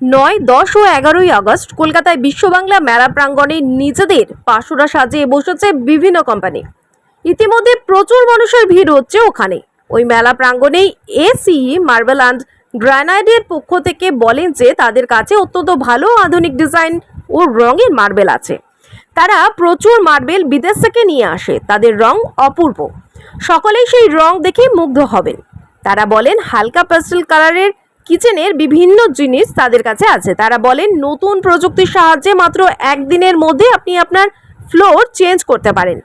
নয়, দশ ও এগারোই আগস্ট কলকাতায় বিশ্ববাংলা মেলা প্রাঙ্গণে নিজেদের পাশুরা সাজিয়ে বসেছে বিভিন্ন কোম্পানি ইতিমধ্যে প্রচুর মানুষের ভিড় হচ্ছে ওখানে। ওই মেলা প্রাঙ্গণেই এসি মার্বেল অ্যান্ড গ্রানাইডের পক্ষ থেকে বলেন যে তাদের কাছে অত্যন্ত ভালো আধুনিক ডিজাইন ও রঙের মার্বেল আছে। তারা প্রচুর মার্বেল বিদেশ থেকে নিয়ে আসে। তাদের রং অপূর্ব। সকলেই সেই রং দেখে মুগ্ধ হবেন। তারা বলেন হালকা প্যাস্টেল কালারের কিচেনের বিভিন্ন জিনিস তাদের কাছে আছে। তারা বলেন, নতুন প্রযুক্তির সাহায্যে মাত্র একদিনের মধ্যে আপনি আপনার ফ্লোর চেঞ্জ করতে পারেন।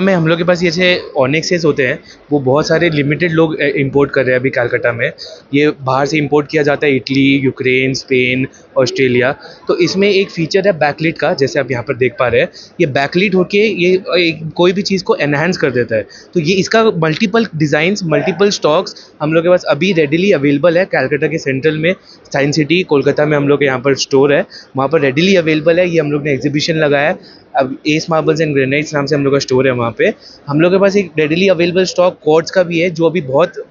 में हम लोग के पास ये से ऑनिक्सेस होते हैं, वो बहुत सारे लिमिटेड लोग इंपोर्ट कर रहे हैं अभी कलकत्ता में। ये बाहर से इंपोर्ट किया जाता है इटली यूक्रेन स्पेन ऑस्ट्रेलिया तो इसमें एक फीचर है बैकलिट का, जैसे आप यहाँ पर देख पा रहे हैं। ये बैकलिट होके ये, एक, कोई भी चीज़ को एनहांस कर देता है। तो ये इसका मल्टीपल डिज़ाइंस मल्टीपल स्टॉक्स हम लोग के पास अभी रेडिली अवेलेबल है कैलकाटा के सेंट्रल में। साइंस सिटी कोलकाता में हम लोग के यहाँ पर स्टोर है। वहाँ पर रेडिली अवेलेबल है। ये हम लोग ने एग्जीबिशन लगाया है। अब एस मार्बल्स एंड ग्रेनाइट्स नाम से हम लोग का स्टोर है वहाँ पे। हम लोग के पास एक रेडिली अवेलेबल स्टॉक कॉर्ड्स का भी है, जो अभी बहुत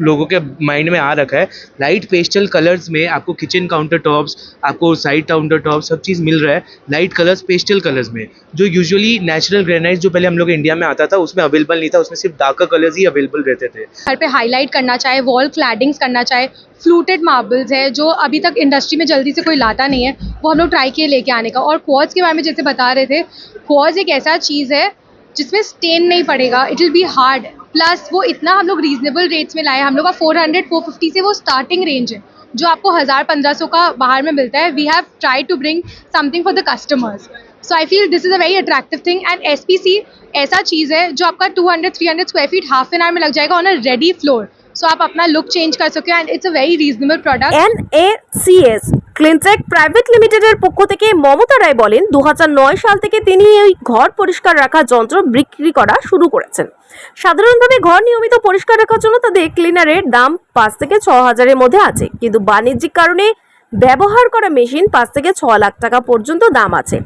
लोगों के माइंड में आ रखा है। लाइट पेस्टल कलर्स में आपको किचन काउंटर टॉप्स आपको साइड काउंटर टॉप सब चीज़ मिल रहा है। लाइट कलर्स पेस्टल कलर्स में। जो यूजुअली नेचुरल ग्रेनाइट जो पहले हम लोग इंडिया में आता था, उसमें अवेलेबल नहीं था। उसमें सिर्फ़ डार्कर कलर्स ही अवेलेबल रहते थे। घर पे हाईलाइट करना चाहे वॉल क्लैडिंग्स करना चाहे फ्लूटेड मार्बल्स है, जो अभी तक इंडस्ट्री में जल्दी से कोई लाता नहीं है, वो हम लोग ट्राई किए लेके आने का। और क्वार्ट्स के बारे में जैसे बता रहे थे क्वार्ट्स एक ऐसा चीज़ है जिसमें स्टेन नहीं पड़ेगा it will be hard plus वो इतना हम लोग रीजनेबल रेट्स में लाए हम लोग का फोर हंड्रेड फोर फिफ्टी से वो स्टार्टिंग रेंज है, जो आपको हज़ार पंद्रह सौ का बाहर में मिलता है। We have try to bring something for the customers so I feel this is a very attractive thing and S P C ऐसा चीज़ है जो आपका two hundred three hundred square feet half an hour में लग जाएगा on a ready floor सो आप अपना लुक चेंज कर सके and it's a very reasonable product N A CS Cleantech private লিমিটেডের পক্ষ থেকে মমতা রায় বলেন দু সাল থেকে তিনি এই ঘর পরিষ্কার রাখার যন্ত্র বিক্রি করা শুরু করেছেন সাধারণভাবে ঘর নিয়মিত পরিষ্কার রাখার জন্য তাদের ক্লিনারের দাম পাঁচ থেকে ছ হাজারের মধ্যে আছে কিন্তু বাণিজ্যিক কারণে ব্যবহার করা মেশিন পাঁচ থেকে ছ লাখ টাকা পর্যন্ত দাম আছে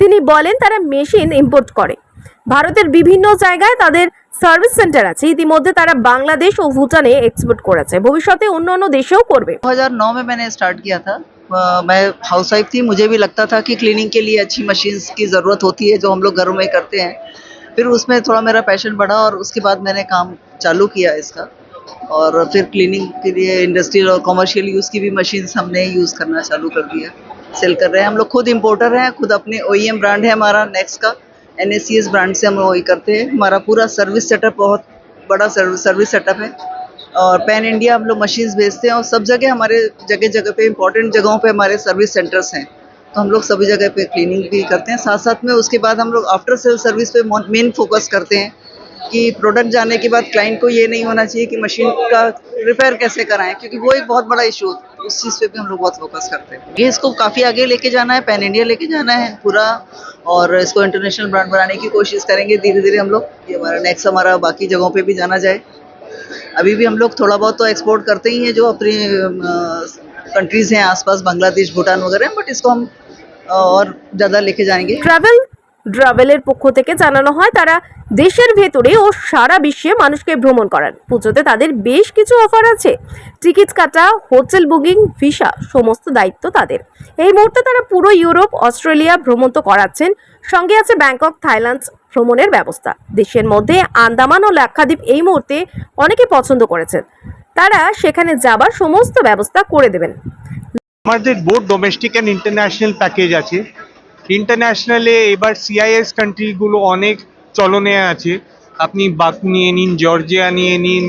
তিনি বলেন তারা মেশিন ইম্পোর্ট করে ভারতের বিভিন্ন জায়গায় তাদের সার্ভিস সেন্টার আছে ইতিমধ্যে তারা বাংলাদেশ ও ভুটানে এক্সপোর্ট করেছে ভবিষ্যতে অন্য অন্য দেশেও করবে 2009 में मैंने स्टार्ट किया था अ, मैं हाउस वाइफ थी मुझे भी लगता था कि क्लीनिंग के लिए अच्छी मशीन्स की ज़रूरत होती है जो हम लोग घरों में करते हैं फिर उसमें थोड़ा मेरा पैशन बढ़ा और उसके बाद मैंने काम चालू किया इसका और फिर क्लीनिंग के लिए इंडस्ट्रियल और कमर्शियल यूज़ की भी मशीन्स हमने यूज़ करना चालू कर दिया सेल कर रहे हैं हम लोग खुद इम्पोर्टर हैं खुद अपने ओ ब्रांड है हमारा नेक्स्ट का एन ब्रांड से हम वही करते हैं। हमारा पूरा सर्विस सेटअप बहुत बड़ा सर्विस सेटअप है। और पैन इंडिया हम लोग मशीन्स भेजते हैं और सब जगह हमारे जगह जगह पे इंपॉर्टेंट जगहों पे हमारे सर्विस सेंटर्स हैं। तो हम लोग सभी जगह पे क्लीनिंग भी करते हैं। साथ साथ में उसके बाद हम लोग आफ्टर सेल सर्विस पे मेन फोकस करते हैं। कि प्रोडक्ट जाने के बाद क्लाइंट को ये नहीं होना चाहिए कि मशीन का रिपेयर कैसे कराएँ, क्योंकि वो एक बहुत बड़ा इशू होता है। उस चीज़ पे भी हम लोग बहुत फोकस करते हैं। ये इसको काफ़ी आगे लेके जाना है पैन इंडिया लेके जाना है पूरा, और इसको इंटरनेशनल ब्रांड बनाने की कोशिश करेंगे धीरे धीरे हम लोग ये हमारा नेक्स्ट हमारा बाकी जगहों पर भी जाना जाए। अभी भी हम लोग थोड़ा बहुत तो एक्सपोर्ट करते ही हैं, जो अपनी कंट्रीज़ हैं, आसपास बांग्लादेश भूटान वगैरह बट इसको हम और ज़्यादा लेके जाएँगे। ट्रैवल ট্রাভেলের পক্ষ থেকে জানানো হয়, তারা দেশের ভেতরে ও সারা বিশ্বে মানুষকে ভ্রমণ করান। পুজোতে তাদের বেশ কিছু অফার আছে। টিকিট কাটা, হোটেল বুকিং, ভিসা, সমস্ত দায়িত্ব তাদের। এই মুহূর্তে তারা পুরো ইউরোপ, অস্ট্রেলিয়া ভ্রমণ তো করাচ্ছেন। সঙ্গে আছে ব্যাংকক, থাইল্যান্ড ভ্রমণের ব্যবস্থা। দেশের মধ্যে আন্দামান ও লাক্ষাদ্বীপ এই মুহূর্তে অনেকে পছন্দ করেছেন। তারা সেখানে যাবার সমস্ত ব্যবস্থা করে দেবেন। আমাদের both domestic and international package আছে। ইন্টারন্যাশনালে এবার সিআইএস কান্ট্রিগুলো অনেক চলনে আছে। আপনি বাক নিয়ে নিন, জর্জিয়া নিয়ে নিন,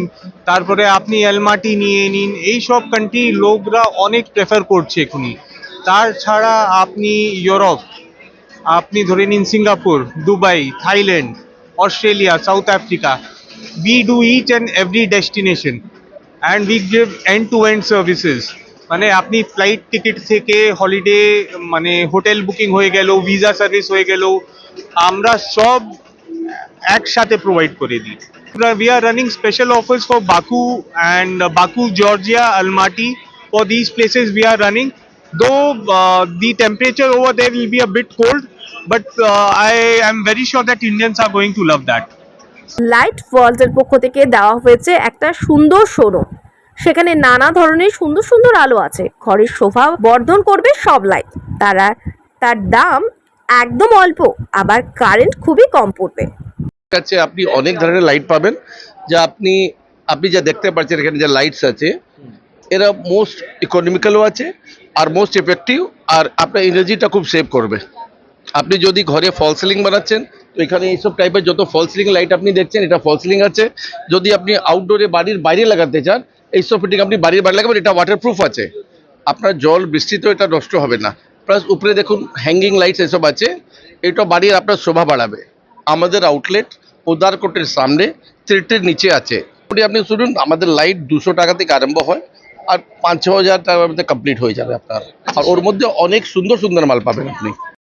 তারপরে আপনি এলমাটি নিয়ে নিন এই সব কান্ট্রি লোকরা অনেক প্রেফার করছে এখনই। তাছাড়া আপনি ইউরোপ, আপনি ধরে নিন Singapore, Dubai, Thailand, Australia, South Africa, we do each and every destination and we give end to end services মানে আপনি ফ্লাইট টিকিট থেকে হলিডে মানে হোটেল বুকিং হয়ে গেল ভিসা সার্ভিস হয়ে গেল আমরা সব একসাথে প্রোভাইড করে দিই। We are running special offers for Baku and Baku Georgia Almaty for this places we are running though the temperature over will be a bit cold but uh, I am very sure that Indians are going to love that. Light ওয়ার্ল্ডের পক্ষ থেকে দেওয়া হয়েছে একটা সুন্দর showroom সেখানে নানা ধরনের সুন্দর সুন্দর আলো আছে। ঘরের শোভা বর্ধন করবে সব লাইট তারা, তার দাম একদম অল্প, আবার কারেন্ট খুবই কম পড়বে। কাছে আপনি অনেক ধরনের লাইট পাবেন। যা আপনি আপনি যা দেখতে পাচ্ছেন এখানে যে লাইটস আছে, এরা মোস্ট ইকোনমিক্যালও আছে, আর মোস্ট এফেক্টিভ আর আপনার এনার্জিটা খুব সেভ করবে। আপনি যদি ঘরে ফল সিলিং বানাচ্ছেন, তো এখানে এইসব টাইপের যত ফল সিলিং লাইট আপনি দেখছেন, এটা ফল সিলিং আছে। যদি আপনি আউটডোরে বাড়ির বাইরে লাগাতে চান এইসব ফিটিং আপনি বাড়ির বাইরে লাগাবেন, এটা ওয়াটারপ্রুফ আছে। আপনার জল বৃষ্টিতেও এটা নষ্ট হবে না। প্লাস উপরে দেখুন হ্যাঙ্গিং লাইটস এসব আছে, এটা বাড়ির আপনার শোভা বাড়াবে। আমাদের আউটলেট উদারকোটের সামনে থ্রেটের নিচে আছে। মোটামুটি আপনি শুনুন, আমাদের লাইট দুশো টাকা থেকে আরম্ভ হয়, আর পাঁচ ছ হাজার টাকার মধ্যে কমপ্লিট হয়ে যাবে আপনার। আর ওর মধ্যে অনেক সুন্দর সুন্দর মাল পাবেন আপনি।